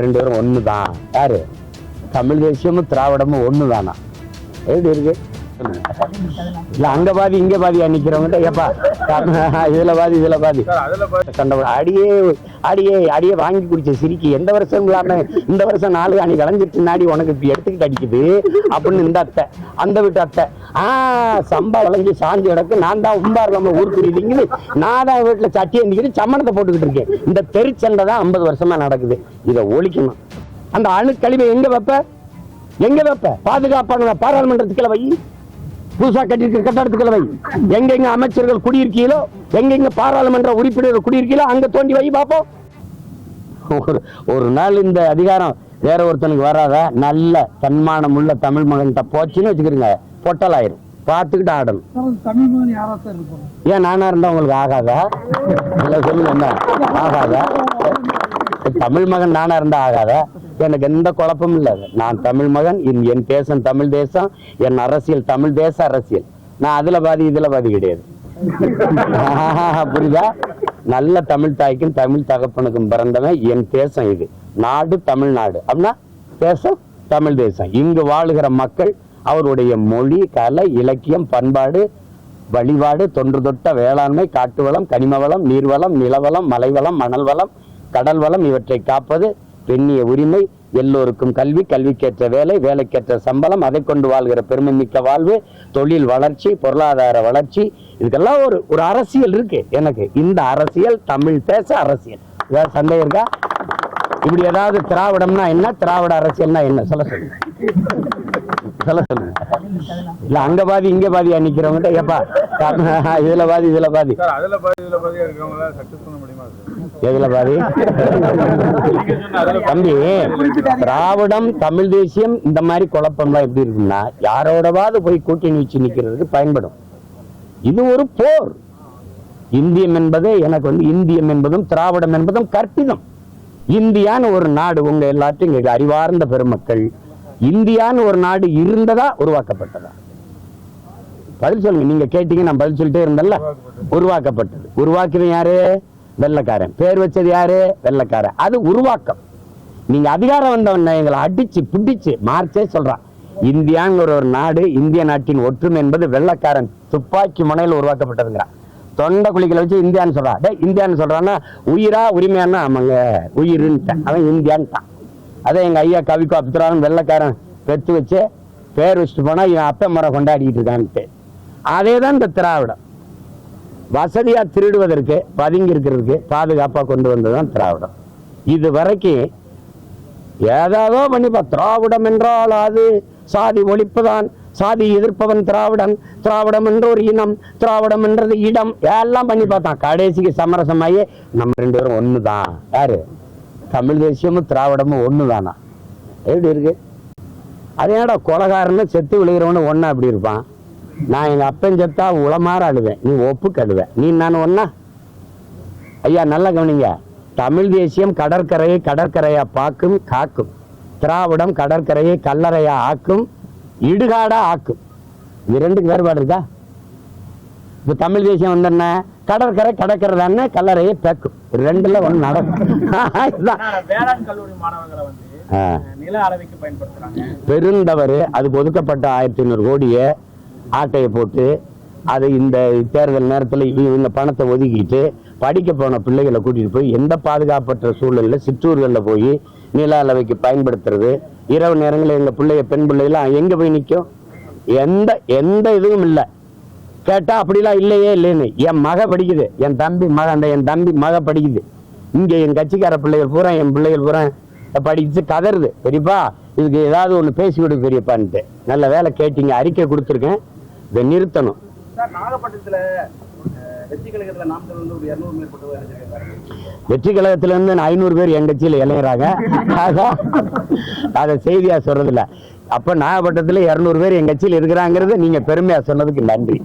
ரெண்டு பேரும் ஒன்று தான் யாரு? தமிழ் தேசியமும் திராவிடமும் ஒன்று தானா எப்படி இருக்கு? இல்லை அங்க பாதி இங்க பாதியா நிக்கிறவங்க ஏப்பா இதுல பாதி இதுல பாதி. அடியே அடியே அடியே வாங்கி குடிச்ச சிரிக்கி. எந்த வருஷம் இந்த வருஷம் நாலு அணி விளைஞ்சிட்டு நாடி உனக்கு இப்ப எடுத்துக்கிட்டு அடிக்குது. அப்படின்னு இந்த அத்தை அந்த வீட்டு அத்தை. ஆ சம்பா விளைஞ்சி சாஞ்சு கிடக்கு. நான் தான் உம்பார் நம்ம ஊர் புரியுதுங்குது நான் தான் வீட்டுல சட்டி எந்திக்கிட்டு சம்மணத்தை போட்டுக்கிட்டு இருக்கேன். இந்த தெருச்சண்டை தான் ஐம்பது வருஷமா நடக்குது. இதை ஒழிக்கணும். அந்த அணுக்கழிவை எங்க வைப்ப? எங்க வைப்ப? பாதுகாப்பான பாராளுமன்றத்துக்குள்ள வை புதுசா கட்டியிருக்கிற கட்டடத்துக்குள்ள வை. எங்கெங்க அமைச்சர்கள் குடியிருக்கீங்களோ எங்கெங்க பாராளுமன்ற உறுப்பினர்கள் குடியிருக்கீங்களோ அங்க தோண்டி வை பார்ப்போம் ஒரு ஒரு நாள் இந்த அதிகாரம் வேற ஒருத்தனுக்கு வராதா நல்ல தன்மானம் உள்ள தமிழ் மகன்கிட்ட போச்சுன்னு வச்சுக்கிறீங்க பொட்டலாயிரும் பார்த்துக்கிட்டு ஆடணும். ஏன் நானா இருந்தா உங்களுக்கு ஆகாதா? சொல்லுங்க என்ன? ஆகாதா. தமிழ் மகன் நானா இருந்தா ஆகாதா? எனக்கு எந்த குழப்பமும் இல்லை. நான் தமிழ் மகன் என் என் தேசம் தமிழ் தேசம் என் அரசியல் தமிழ் தேச அரசியல். நான் அதுல பாதி இதுல பாதி கிடையாது. புரியுதா? நல்ல தமிழ் தாய்க்கும் தமிழ் தகப்பனுக்கும் பிறந்தவன் என் தேசம் இது. நாடு தமிழ்நாடு அப்படின்னா தேசம் தமிழ் தேசம். இங்கு வாழுகிற மக்கள் அவருடைய மொழி கலை இலக்கியம் பண்பாடு வழிபாடு தொன்று தொட்ட வேளாண்மை காட்டு வளம் கனிம வளம் நீர்வளம் நிலவளம் மலைவளம் மணல் வளம் கடல் வளம் இவற்றை காப்பது பெண்ணிய உரிமை எல்லோருக்கும் கல்வி கல்விக்கேற்ற வேலை வேலைக்கேற்ற சம்பளம் அதை கொண்டு வாழ்கிற பெருமை மிக்க வாழ்வு தொழில் வளர்ச்சி பொருளாதார வளர்ச்சி இதுக்கெல்லாம் ஒரு ஒரு அரசியல் இருக்கு எனக்கு. இந்த அரசியல் தமிழ் பேச அரசியல். ஏதாவது சந்தேகம் இருக்கா? இப்படி ஏதாவது திராவிடம்னா என்ன? திராவிட அரசியல்னா என்ன? சொல்ல சொல்லுங்க. சொல்ல சொல்லுங்க இல்ல அங்க பாதி இங்க பாதியா நிக்கிறவங்க ஏப்பா இதுல பாதி இதுல பாதி. எதுல பாதி? தம்பி திராவிடம் தமிழ் தேசியம் இந்த மாதிரி குழப்பம்லாம் எப்படி இருக்குன்னா யாரோடவாவது போய் கூட்டணி வச்சு நிக்கிறதுக்கு பயன்படும். இது ஒரு போர். இந்தியம் என்பது எனக்கு வந்து இந்தியம் என்பதும் திராவிடம் என்பதும் கற்பிதம். இந்தியான்னு ஒரு நாடு உங்க எல்லாத்தையும் அறிவார்ந்த பெருமக்கள் இந்தியான்னு ஒரு நாடு இருந்ததா உருவாக்கப்பட்டதா? பதில் சொல்லுங்க. நீங்க கேட்டீங்க நான் பதில் சொல்லிட்டே இருந்தேன்ல. உருவாக்கப்பட்டது. உருவாக்கினது யாரு? வெள்ளக்காரன். பேர் வச்சது யாரு? வெள்ளக்காரன். அது உருவாக்கம். நீங்க அதிகாரம் வந்தவன எங்களை அடிச்சு பிடிச்சு மார்ச்சே சொல்றான். இந்தியாங்கிற ஒரு நாடு இந்திய நாட்டின் ஒற்றுமை என்பது வெள்ளக்காரன் துப்பாக்கி முனையில் உருவாக்கப்பட்டதுங்கிறான். தொண்டை குழிகளை வச்சு இந்தியான்னு சொல்றான். இந்தியான்னு சொல்றான்னா உயிரா உரிமையானா ஆமாங்க உயிருன்ட்டான். அவன் இந்தியான்ட்டான். அதே எங்கள் ஐயா கவிக்கோ அப்துரான் வெள்ளக்காரன் பெற்று வச்சு பேர் வச்சுட்டு போனால் இவன் அப்ப முறை கொண்டாடிட்டு இருக்கான்ட்டு. அதே தான் இந்த திராவிடம். வசதியாக திருடுவதற்கு பதுங்கி இருக்கிறதுக்கு பாதுகாப்பாக கொண்டு வந்தது தான் திராவிடம். இது வரைக்கும் ஏதாவதோ பண்ணிப்பா திராவிடம் என்றால் அது சாதி ஒழிப்புதான் சாதி எதிர்ப்பவன் திராவிடன் திராவிடம் என்ற ஒரு இனம் திராவிடம் என்றது இடம் எல்லாம் பண்ணி பார்த்தான். கடைசிக்கு சமரசமாயே நம்ம ரெண்டு பேரும் ஒன்று தான் யாரு? தமிழ் தேசியமும் திராவிடமும் ஒண்ணுதானா எப்படி இருக்கு? அது ஏன்டா கொலகாரன்னு செத்து விழுகிறவனு ஒன்றா அப்படி இருப்பான்? நான் எங்க அப்பன் செத்தா உளமாற அழுவேன். நீ ஒப்பு கழுவேன் நீ நான் ஒண்ணா? ஐயா நல்லா கவனிங்க. தமிழ் தேசியம் கடற்கரையை கடற்கரையா பாக்கும் காக்கும். திராவிடம் கடற்கரையை கல்லறையா ஆக்கும் இடுகாடா ஆக்கும். இது ரெண்டுக்கு வேறுபாடு இருக்கா? இப்போ தமிழ் தேசியம் வந்து கடற்கரை கடற்கரை கல்லறையை பேக்கும். ரெண்டுல ஒண்ணு நடக்கும். பெருந்தவறு அதுக்கு ஒதுக்கப்பட்ட ஆயிரத்தி ஐநூறு கோடியை ஆட்டையை போட்டு அது இந்த தேர்தல் நேரத்தில் இவங்க பணத்தை ஒதுக்கிட்டு படிக்க போன பிள்ளைகளை கூட்டிட்டு போய் எந்த பாதுகாப்பற்ற சூழலில் சிற்றூர்களில் போய் நில அளவைக்கு பயன்படுத்துறது? இரவு நேரங்களில் எங்கள் பிள்ளைய பெண் பிள்ளைகளாம் எங்கே போய் நிற்கும் எந்த எந்த இதுவும் இல்லை. கேட்டா அப்படிலாம் இல்லையே இல்லைன்னு. என் மக படிக்குது. என் தம்பி மக அந்த என் தம்பி மக படிக்குது. இங்க என் கட்சிக்கார பிள்ளைகள் பூரா என் பிள்ளைகள் பூரா படிச்சு கதறுது. பெரியப்பா இதுக்கு ஏதாவது ஒண்ணு பேசி விடு பெரியப்பான்ட்டு. நல்ல வேலை கேட்டீங்க அறிக்கை கொடுத்துருக்கேன். இதை நிறுத்தணும். வெற்றி கழகத்துல நாமக்கல் வந்து ஒரு இருநூறு மேற்பட்டவர் இணைஞ்சிருக்காங்க வெற்றி கழகத்துல இருந்து ஐநூறு பேர் என் கட்சியில இளையறாங்க அதை செய்தியா சொல்றது இல்ல அப்ப நாகப்பட்டினத்துல இருநூறு பேர் என் கட்சியில இருக்கிறாங்கிறது நீங்க பெருமையா சொன்னதுக்கு நன்றி.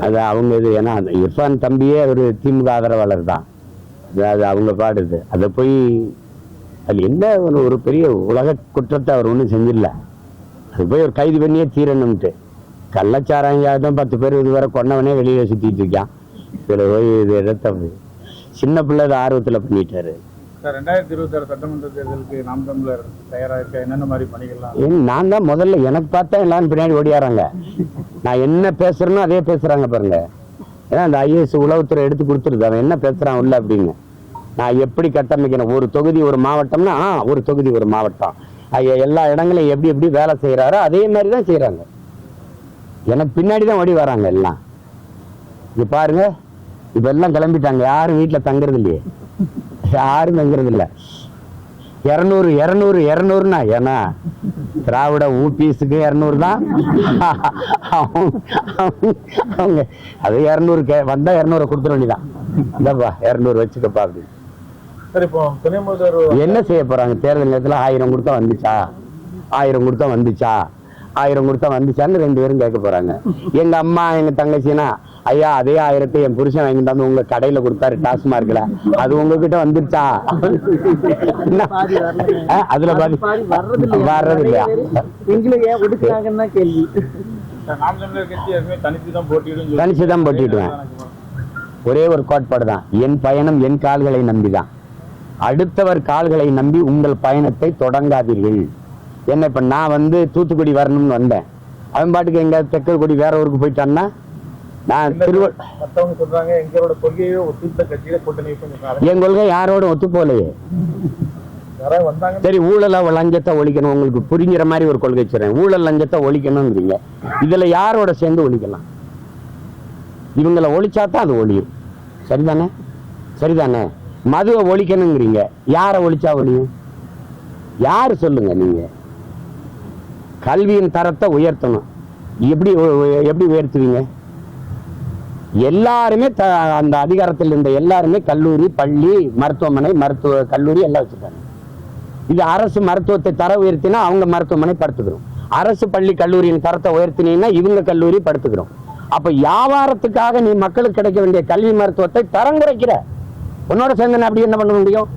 அதை அவங்க இது ஏன்னா இர்ஃபான் தம்பியே ஒரு திமுக ஆதரவாளர் தான். அது- அவங்க பாடுது. அதை போய் அது என்ன ஒரு ஒரு பெரிய உலக குற்றத்தை அவர் ஒன்றும் செஞ்சிடல. அது போய் ஒரு கைது பண்ணியே தீரணும்ட்டு. கள்ளச்சாராயம் பத்து பேர் இதுவரை கொண்டவனே வெளியில சுத்திட்டு இருக்கான். இதில் போய் இது எதத்த சின்ன பிள்ளை இது ஆர்வத்துல பண்ணிட்டாரு. ரெண்டாயிரத்தி இருபத்தி ஆறு சட்டமன்ற தேர்தலுக்கு நாம் தமிழர் தயாரா இருக்க என்னென்ன மாதிரி பணிகள்லாம்? நான் தான் முதல்ல எனக்கு பார்த்தா எல்லாரும் பின்னாடி ஓடியாராங்க நான் என்ன பேசுறேனோ அதே பேசுறாங்க பாருங்க. ஏன்னா அந்த ஐஏஎஸ் உளவுத்துறை எடுத்து கொடுத்துருது. அவன் என்ன பேசுறான் உள்ள அப்படின்னு. நான் எப்படி கட்டமைக்கணும்? ஒரு தொகுதி ஒரு மாவட்டம்னா ஒரு தொகுதி ஒரு மாவட்டம். எல்லா இடங்களையும் எப்படி எப்படி வேலை செய்யறாரோ அதே மாதிரி தான் செய்யறாங்க எனக்கு பின்னாடி தான் ஓடி வராங்க எல்லாம். இங்க பாருங்க இப்ப எல்லாம் கிளம்பிட்டாங்க. யாரும் வீட்டுல தங்குறது இல்லையே. யாரும் தங்குறது இல்லை. இருநூறு இரநூறு இரநூறுனா ஏன்னா திராவிட ஊபிஸுக்கு இரநூறு தான். அவங்க- அது இரநூறு கே வந்தா இரநூறு கொடுத்துட வேண்டியதான் இந்தப்பா இரநூறு வச்சுக்கப்பா அப்படின்னு சார் இப்போ துணை முதல்வர் என்ன செய்ய போறாங்க? தேர்தல் நேரத்துல ஆயிரம் கொடுத்தா வந்துச்சா? ஆயிரம் கொடுத்தா வந்துச்சா? ஆயிரம் கொடுத்தா வந்துச்சான்னு ரெண்டு பேரும் கேட்க போறாங்க. எங்க அம்மா எங்க தங்கச்சினா ஐயா அதே ஆயிரத்தை என் புருஷன் வாங்கிட்டு வந்து உங்க கடையில கொடுத்தாரு டாஸ்மார்க்ல. அது உங்ககிட்ட வந்துருச்சா? அதுல பாதி வர்றது இல்லையா எங்களை ஏன் ஒடுக்குறாங்கன்னா கேள்வி. நாம் தமிழர் கட்சி ஏற்கனவே தனித்து தான் போட்டியிடும் தனிச்சு தான் போட்டிடுவேன் ஒரே ஒரு கோட்பாடு தான் என் பயணம் என் கால்களை நம்பிதான். அடுத்தவர் கால்களை நம்பி உங்கள் பயணத்தை தொடங்காதீர்கள். என்ன இப்ப நான் வந்து தூத்துக்குடி வரணும்னு வந்தேன். அவன் பாட்டுக்கு எங்க தெற்குக்குடி வேற ஊருக்கு போயிட்டான்னா நான் திருவ மத்தவங்க சொல்றாங்க எங்களோட கொள்கையை ஒத்துழைத்த கட்சியில கூட்டணி வைப்போம் என் கொள்கை யாரோட ஒத்து போலையே சரி ஊழல லஞ்சத்தை ஒழிக்கணும். உங்களுக்கு புரிஞ்சுற மாதிரி ஒரு கொள்கை சொல்றேன் ஊழல் லஞ்சத்தை ஒழிக்கணும்ன்றீங்க இதுல யாரோட சேர்ந்து ஒழிக்கலாம்? இவங்களை ஒழிச்சா தான் அது ஒழியும். சரிதானே? சரிதானே? மதுவை ஒழிக்கணுங்கிறீங்க. யாரை ஒழிச்சா ஒழியும்? யார் சொல்லுங்க நீங்க? கல்வியின் தரத்தை உயர்த்தணும். எப்படி எப்படி உயர்த்துவீங்க? எல்லாருமே த- அந்த அதிகாரத்தில் இருந்த எல்லாருமே கல்லூரி பள்ளி மருத்துவமனை மருத்துவ கல்லூரி எல்லாம் வச்சுருக்காங்க. இது அரசு மருத்துவத்தை தர உயர்த்தினா அவங்க மருத்துவமனை படுத்துக்கிறோம். அரசு பள்ளி கல்லூரியின் தரத்தை உயர்த்தினீங்கன்னா இவங்க கல்லூரி படுத்துக்கிறோம். அப்போ வியாபாரத்துக்காக நீ மக்களுக்கு கிடைக்க வேண்டிய கல்வி மருத்துவத்தை தரம் குறைக்கிற உன்னோட சேர்ந்து அப்படி என்ன பண்ண முடியும்?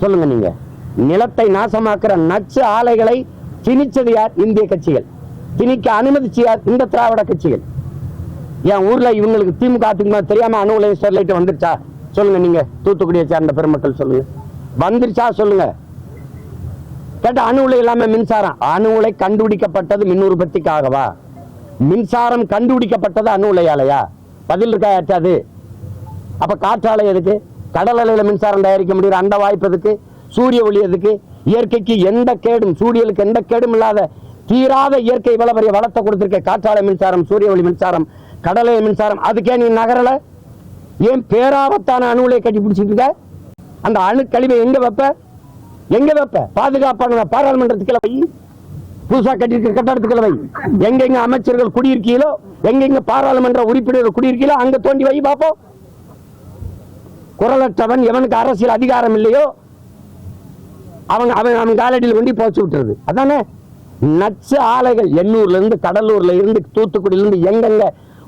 சொல்லுங்க நீங்க. நிலத்தை நாசமாக்குற நச்சு ஆலைகளை திணிச்சது யார்? இந்திய கட்சிகள். திணிக்க அனுமதிச்சு யார்? இந்த திராவிட கட்சிகள். என் ஊர்ல இவங்களுக்கு திமுக அதிமுக தெரியாம அணு உலக ஸ்டெர்லைட் வந்துருச்சா? சொல்லுங்க நீங்க. தூத்துக்குடியை சேர்ந்த பெருமக்கள் சொல்லுங்க. வந்துருச்சா? சொல்லுங்க. கேட்ட அணு உலை இல்லாம மின்சாரம். அணு உலை கண்டுபிடிக்கப்பட்டது மின் உற்பத்திக்காகவா மின்சாரம் கண்டுபிடிக்கப்பட்டது அணு உலையாலையா? பதில் இருக்கா யாச்சாது அப்ப காற்றாலை எதுக்கு? கடல் அலையில மின்சாரம் தயாரிக்க முடியுற அந்த வாய்ப்பு எதுக்கு? சூரிய ஒளி எதுக்கு? இயற்கைக்கு எந்த கேடும் சூரியனுக்கு எந்த கேடும் இல்லாத தீராத இயற்கை இவ்வளவு பெரிய வளத்தை கொடுத்திருக்க காற்றாலை மின்சாரம் சூரிய ஒளி மின்சாரம் கடலை மின்சாரம் அதுக்கே நீ நகரல? ஏன் பேராபத்தான அணு கட்டி பிடிச்சிட்டு இருக்க? அந்த அணு கழிவை எங்க வைப்ப? எங்க வைப்ப? பாதுகாப்பான பாராளுமன்றத்துக்குள்ள வை புதுசா கட்டியிருக்க கட்டடத்துக்குள்ள வை எங்க அமைச்சர்கள் குடியிருக்கீங்களோ எங்கெங்க பாராளுமன்ற உறுப்பினர்கள் குடியிருக்கீங்களோ அங்க தோண்டி வை பார்ப்போம். குரலற்றவன் எவனுக்கு அரசியல் அதிகாரம் இல்லையோ அவங்க அவன் அவன் காலடியில் கொண்டு போச்சு விட்டுறது. அதானே? நச்சு ஆலைகள் எண்ணூர்ல இருந்து கடலூர்ல இருந்து தூத்துக்குடியில இருந்து எங்கெங்க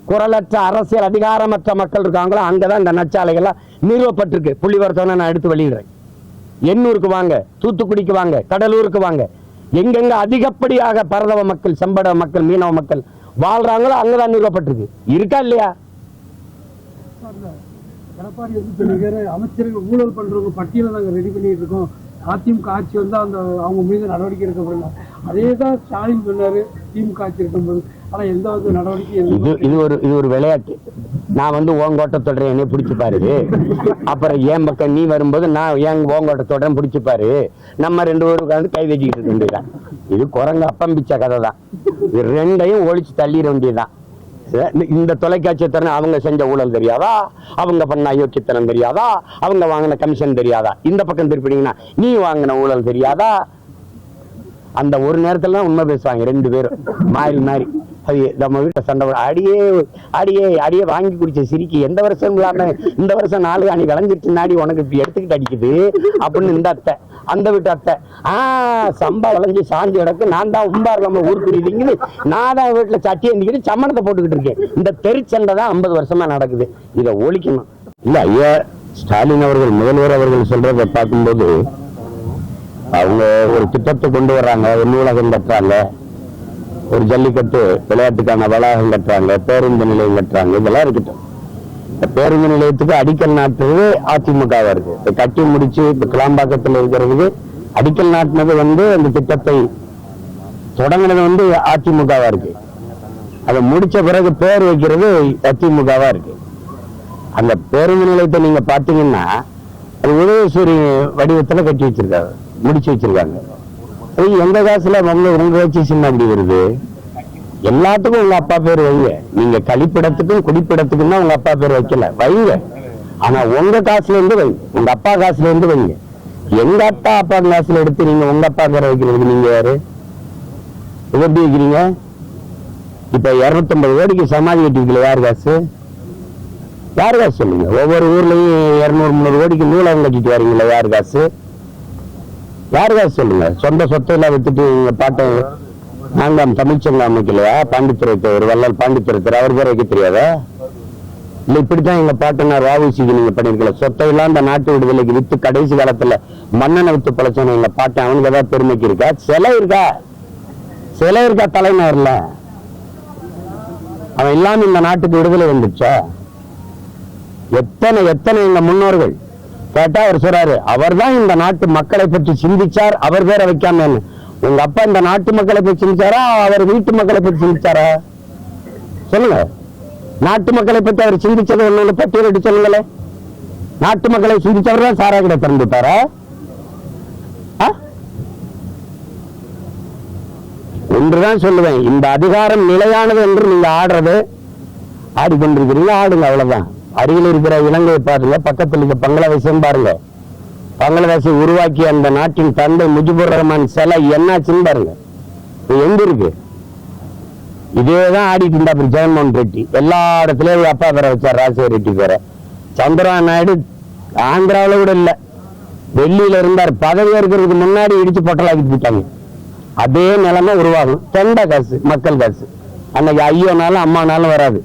குரலற்ற அரசியல் அதிகாரமற்ற மக்கள் இருக்காங்களோ அங்கதான் இந்த நச்சாலைகள்லாம் நிறுவப்பட்டிருக்கு. புள்ளிவரத்தோட நான் எடுத்து வெளியிடுறேன். எண்ணூருக்கு வாங்க தூத்துக்குடிக்கு வாங்க கடலூருக்கு வாங்க. எங்கெங்க அதிகப்படியாக பரதவ மக்கள் செம்பட மக்கள் மீனவ மக்கள் வாழ்றாங்களோ அங்கதான் நிறுவப்பட்டிருக்கு. இருக்கா இல்லையா? எடப்பாடி வந்து சொல்லிருக்காரு அமைச்சர்கள் ஊழல் பண்றவங்க பட்டியலை நாங்கள் ரெடி பண்ணிட்டு இருக்கோம் அதிமுக ஆட்சி வந்தா அந்த அவங்க மீது நடவடிக்கை எடுக்க அதே தான் ஸ்டாலின் சொன்னாரு திமுக ஆட்சி இருக்கும்போது. ஆனா எந்த ஒரு நடவடிக்கை இது இது ஒரு இது ஒரு விளையாட்டு. நான் வந்து ஓங்கோட்ட தொடரேன் என்ன பிடிச்சு பாரு அப்புறம் என் பக்கம் நீ வரும்போது நான் ஏன் ஓங்கோட்ட தொடரேன் பிடிச்சு பாரு நம்ம ரெண்டு பேரும் உட்காந்து கை வச்சுக்கிட்டு இருக்க வேண்டியதுதான். இது குரங்கு அப்பம்பிச்ச கதை தான் இது ரெண்டையும் ஒழிச்சு தள்ளிட வேண்டியதுதான். இந்த- தொலைக்காட்சி திறன் அவங்க செஞ்ச ஊழல் தெரியாதா? அவங்க பண்ண அயோக்கியத்தனம் தெரியாதா? அவங்க வாங்கின கமிஷன் தெரியாதா? இந்த பக்கம் திருப்பினீங்கன்னா நீ வாங்கின ஊழல் தெரியாதா? அந்த ஒரு நேரத்துல தான் உண்மை பேசுவாங்க ரெண்டு பேரும். மாறி மாறி. அது நம்ம வீட்டை சண்டை அடியே அடியே அடியே வாங்கி குடிச்ச சிரிக்கு. எந்த வருஷம் இல்லாம இந்த வருஷம் நாலு அணி விளைஞ்சிட்டு நாடி உனக்கு இப்படி எடுத்துக்கிட்டு அடிக்குது அப்படின்னு இந்த அத்தை. அந்த வீட்டு அத்தை. ஆஹ் சம்பா விளைஞ்சு சாஞ்சு கிடக்கு. நான் தான் உம்பார் நம்ம ஊர் புரியுதுங்கன்னு நான் தான் வீட்டுல சட்டி எந்திக்கிட்டு சம்மணத்தை போட்டுக்கிட்டு இருக்கேன். இந்த தெருச்சண்டை தான் ஐம்பது வருஷமா நடக்குது. இதை ஒழிக்கணும். இல்ல ஐயா ஸ்டாலின் அவர்கள் முதல்வர் அவர்கள் சொல்றதை பார்க்கும்போது அவங்க ஒரு திட்டத்தை கொண்டு வர்றாங்க. ஒரு நூலகம் கட்டுறாங்க. ஒரு ஜல்லிக்கட்டு விளையாட்டுக்கான வளாகம் கட்டுறாங்க. பேருந்து நிலையம் கட்டுறாங்க. இதெல்லாம் இருக்கட்டும். பேருந்து நிலையத்துக்கு அடிக்கல் நாட்டுறது அதிமுகவா இருக்கு இப்ப கட்டி முடிச்சு இப்ப கிளாம்பாக்கத்தில் இருக்கிறதுக்கு அடிக்கல் நாட்டினது வந்து அந்த திட்டத்தை தொடங்கினது வந்து அதிமுகவா இருக்கு. அதை முடிச்ச பிறகு பேர் வைக்கிறது அதிமுகவா இருக்கு. அந்த பேருந்து நிலையத்தை நீங்க பாத்தீங்கன்னா அது உதயசூரி வடிவத்துல கட்டி வச்சிருக்காங்க முடிச்சு வச்சிருக்காங்க. அது எந்த காசுல வந்து உங்க வச்சு சின்ன அப்படி வருது? எல்லாத்துக்கும் உங்க அப்பா பேர் வைங்க. நீங்க கழிப்பிடத்துக்கும் குடிப்பிடத்துக்கும் தான் உங்க அப்பா பேர் வைக்கல. வைங்க. ஆனா உங்க காசுல இருந்து வைங்க. உங்க அப்பா காசுல இருந்து வைங்க. எங்க அப்பா அப்பா காசுல எடுத்து நீங்க உங்க அப்பா பேரை வைக்கிறதுக்கு நீங்க யாரு? எப்படி வைக்கிறீங்க? இப்ப இருநூத்தம்பது கோடிக்கு சமாதி கட்டிருக்கல யார் காசு? யார் காசு சொல்லுங்க. ஒவ்வொரு ஊர்லயும் இருநூறு முந்நூறு கோடிக்கு நூலகம் கட்டிட்டு வரீங்களா யார் காசு? யார் காசு சொல்லுங்க? சொந்த சொத்தை எல்லாம் வித்துட்டு பாட்டை நான்காம் தமிழ்ச்சங்கம் அமைக்கலையா? பாண்டித்துறை ஒரு வள்ளல் பாண்டித்துறை அவர் பேர் வைக்க தெரியாதா? இல்லை இப்படித்தான் எங்க பாட்டனார் ராவுசிக்கு நீங்க பண்ணிருக்கல. சொத்தை எல்லாம் இந்த நாட்டு விடுதலைக்கு வித்து கடைசி காலத்துல மன்னனை வித்து பழச்சவன எங்க பாட்டன் அவனுக்கு ஏதாவது பெருமைக்கு இருக்கா? சிலை இருக்கா? சிலை இருக்கா தலைநகர்ல? அவன் இல்லாம இந்த நாட்டுக்கு விடுதலை வந்துச்சா எத்தனை எத்தனை எங்க முன்னோர்கள்? கேட்டா அவர் சொல்றாரு அவர்தான் இந்த நாட்டு மக்களை பற்றி சிந்திச்சார் அவர் பேரை வைக்காம எங்க அப்பா இந்த நாட்டு மக்களை பற்றி சிந்திச்சாரா? அவர் வீட்டு மக்களை பற்றி சிந்திச்சாரா? சொல்லுங்க. நாட்டு மக்களை பற்றி அவர் சிந்திச்சது ஒண்ணு பட்டியலிட்டு சொல்லுங்களே நாட்டு மக்களை சிந்திச்சவர் தான் சாரா கிட்ட திறந்து விட்டாரா? ஆ? ஒன்றுதான் சொல்லுவேன். இந்த அதிகாரம் நிலையானது என்று நீங்க ஆடுறது. ஆடிக்கொண்டிருக்கிறீங்க ஆடுங்க அவ்வளவுதான். அருகில் இருக்கிற இலங்கையை பாருங்க பக்கத்தில் இருக்க பங்களாதேசம் பாருங்க. பங்களாதேஷை உருவாக்கிய அந்த நாட்டின் தந்தை முஜிபுர் ரஹ்மான் சிலை என்னாச்சுன்னு பாருங்க. எங்க இருக்கு? இதேதான் ஆடிட்டு இருந்தா அப்புறம் ஜெகன்மோகன் ரெட்டி. எல்லா இடத்துலயும் அப்பா பேரை வச்சார் ராஜசேகர் ரெட்டி பேரை. சந்திரா நாயுடு ஆந்திராவில கூட இல்லை. டெல்லியில இருந்தார். பதவி இருக்கிறதுக்கு முன்னாடி இடிச்சு பொட்டலாக்கி போட்டாங்க அதே நிலைமை உருவாகும். தொண்டை காசு மக்கள் காசு. அன்னைக்கு ஐயோனாலும் அம்மானாலும் வராது.